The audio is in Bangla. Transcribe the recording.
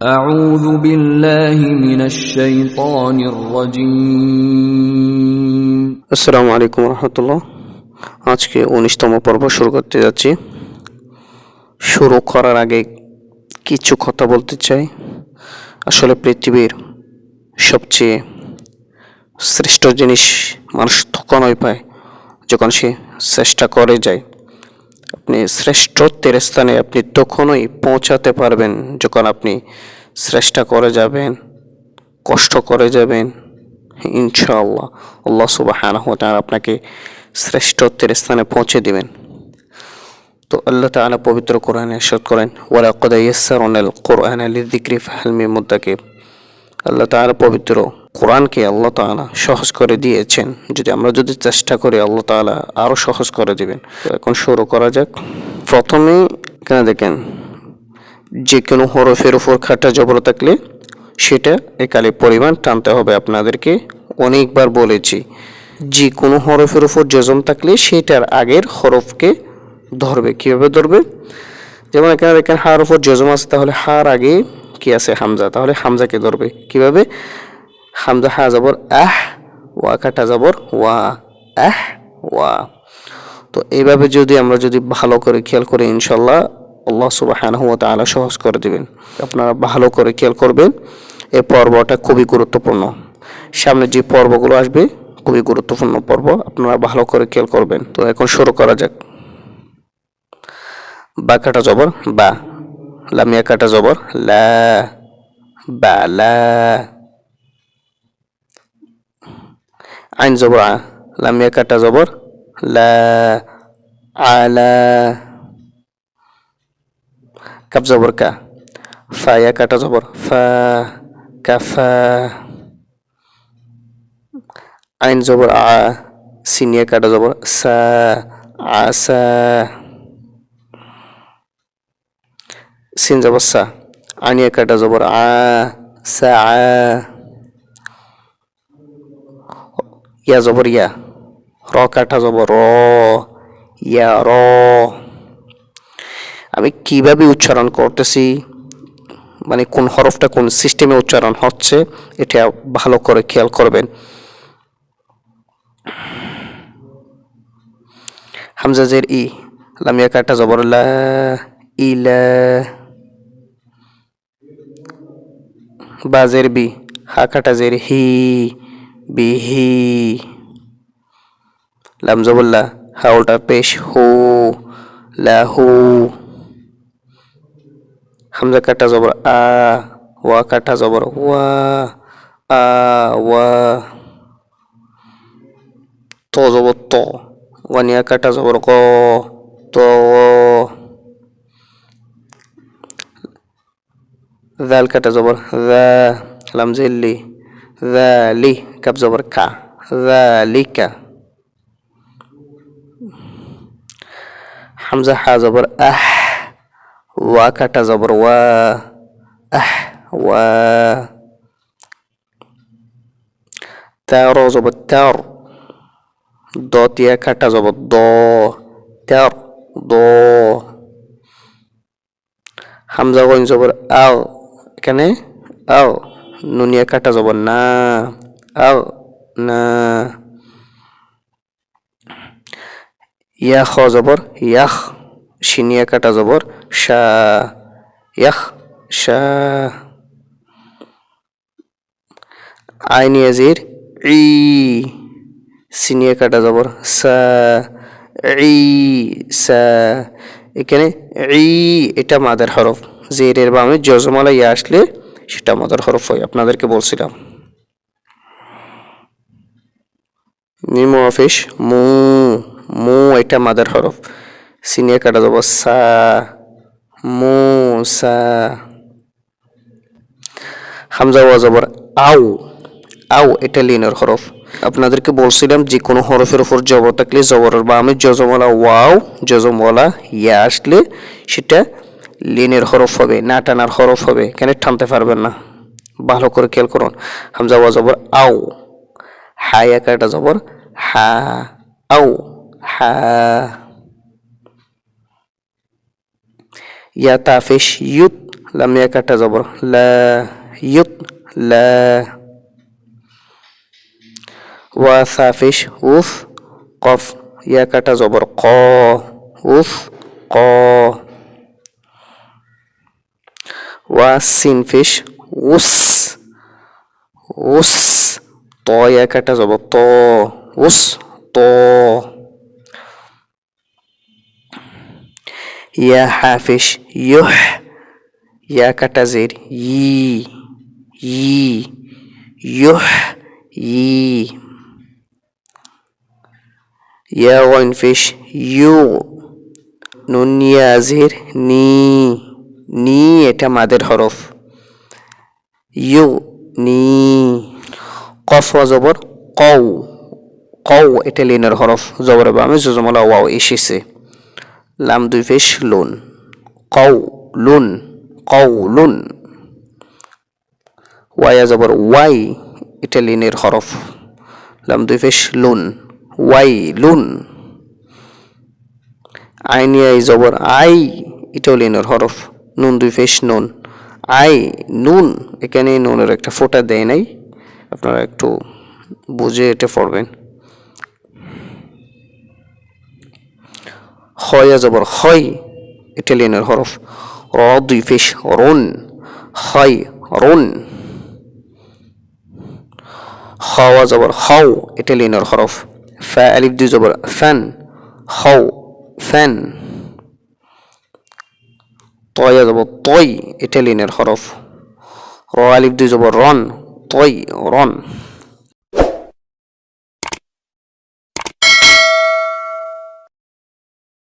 أعوذ بالله من الشيطان الرجيم আসসালামু আলাইকুম রহমতুল্লাহ আজকে উনিশতম পর্ব শুরু করতে যাচ্ছি শুরু করার আগে কিছু কথা বলতে চাই আসলে পৃথিবীর সবচেয়ে শ্রেষ্ঠ জিনিস মানুষ তখনই পায় যখন সে চেষ্টা করে যায় আপনি শ্রেষ্ঠত্বের স্থানে আপনি তখনই পৌঁছাতে পারবেন যখন আপনি চেষ্টা করে যাবেন, কষ্ট করে যাবেন। ইনশাআল্লাহ, আল্লাহ তাআলা আপনাকে শ্রেষ্ঠত্বের স্থানে পৌঁছে দিবেন। তো আল্লাহ তাআলা পবিত্র কোরআনে ইরশাদ করেন ওয়ালা ইয়াসসারনাল কোরআনা লিযিকরি ফাহাল মিন মুদ্দাকির আল্লাহ তাআলা পবিত্র কোরআনকে আল্লাহ তাআলা সহজ করে দিয়েছেন। যদি আমরা যদি চেষ্টা করি আল্লাহ তাআলা আরও সহজ করে দিবেন। এখন শুরু করা যাক। প্রথমেই এখানে দেখেন যে কোনো হরফের ওপর খাটা জবর থাকলে সেটা একালে পরিমাণ টানতে হবে আপনাদেরকে। অনেকবার বলেছি যে কোনো হরফের ওপর যজম থাকলে সেটার আগের হরফকে ধরবে। কীভাবে ধরবে? যেমন এখানে দেখেন, হার ওপর যজম আছে, তাহলে হার আগে কি আছে? হামজা। তাহলে হামজাকে ধরবে। কীভাবে? হামজা হা যাবর আহ, ওয়া, কাটা যাবর ওয়া, আহ, ওয়া। তো এইভাবে যদি আমরা যদি ভালো করে খেয়াল করি ইনশাল্লাহ আল্লাহ সুবাহানহু তাআলা সহজ করে দিবেন। আপনারা ভালো করে খেয়াল করবেন, এই পর্বটা খুবই গুরুত্বপূর্ণ। সামনে যে পর্বগুলো আসবে, খুবই গুরুত্বপূর্ণ পর্ব, আপনারা ভালো করে খেয়াল করবেন। তো এখন শুরু করা যাক। বা, কাটা জবর, বা। লামিয়া, কাটা জবর, লা, বা, লা। আইন জবর আ লামিয়া কাটা জবর, লা কাপ জবর কা ফায়া কাটা জবর, ফা আইন জবর আ সিনিয়া কাটা জবর সিন জবর সা আনিয়া কাটা জবর, আ, সা আ। ইয়া জবর ইয়া। র কাটা জবর র ইয়া র আমি কীভাবে উচ্চারণ করতেছি মানে কোন হরফটা কোন সিস্টেমে উচ্চারণ হচ্ছে, এটা ভালো করে খেয়াল করবেন। হামজাজের ই। লামিয়া কাটা জবর ইলা বাজের বি হা কাটা জের হি। বিহি। লাম জবল্লা হাউলটা পেশ হু লাহু হামজা কাটা জবর আ, ওয়া কাটা জবর ওয়া, আ, ওয়া। তো জবর ত ওয়ানিয়া কাটা জবর ক তো জাল কাটা জবর দা, লাম জিল্লি লি কাপ জবর কা লিকা হামজা হা জবর আহ ওয়া কাটা জবর ওয়া আহ ওয়া তার জবর তার দ তিয়া কাটা জবর দ তার দ হামজা গইন জবর আও এখানে আও নুনিয়া কাটা জবর না আও না ইয়া খ জবর ইয়াখ শিনিয়া কাটা জবর শা ইয়াখ শা আইনিয়া জির ই সিনিয়া কাটা জবর সা ই সা এখানে ই এটা মাদের হরফ জেরের বামে জজমালা ইয়া আসলে সেটা মাদার হরফ হয় আপনাদেরকে বলছিলাম মিমো অফিস মু মু এটা মাদার হরফ। সিনিয়া কাটা যাব, সা, মু, সা। হামজা ওয়া জবর, আউ। আউ, এটা লিনের হরফ। আপনাদেরকে বলছিলাম যে কোনো হরফের উপর জবর থাকলে জবরের বা আমি জজমওয়ালা ওয়াও জজমওয়ালা ইয়া আসলে সেটা লিনের হরফ হবে, না টানার হরফ হবে। কেন টানতে পারবেন না? ভালো করে খেয়াল করুন। হামজা ওয়া জবর, আউ। হায়া কাটা জবর হা আউ হা ইয়া তাফিস ইউত লাম ইয়া কাটা জবর লা ইউত লা ওয়া সাফিশ উফ কফ ইয়া কাটা জবর ক উফ ক ওয়া সিনফিশ উস উস ত ইয়া উস ত ইয়া হাফিশ ইউহ ইয়া কাটা জের ই ই ইউহ ই ইয়া ওয়াইন ফিশ ইউ নুন ইয়াজির নি নি এটা মাদের হরফ۔ ইউ নি কফ জবর কউ কউ এটা লিনের হরফ জবরে বামে জজমলা ওয়াও এসেছে। লাম দুই ফেশ লুন। কউ লুন কউ লুন। ওয়াইয়া জবর, ওয়াই এটা হরফ। লাম দুই ফেশ লুন। ওয়াই, লুন। আইনিয়াই জবর, আই এটাও হরফ। নুন দুই ফেশ নুন। আই, নুন। এখানে নুনের একটা ফোঁটা দেয় নাই। আপনারা একটু বুঝে এটা পড়বেন। হয় জবর হয়, ইটালিয়ানের হরফ র দুই ফেশ রুন হয় রুন। খাওয়া জবর হাও, ইটালিয়ানের হরফ। ফা আলিফ দুই জবর ফ্যান, হাও ফ্যান। তয়া জবর তই ইটালিয়ানের হরফ। র আলিফ দুই জবর রন তই রন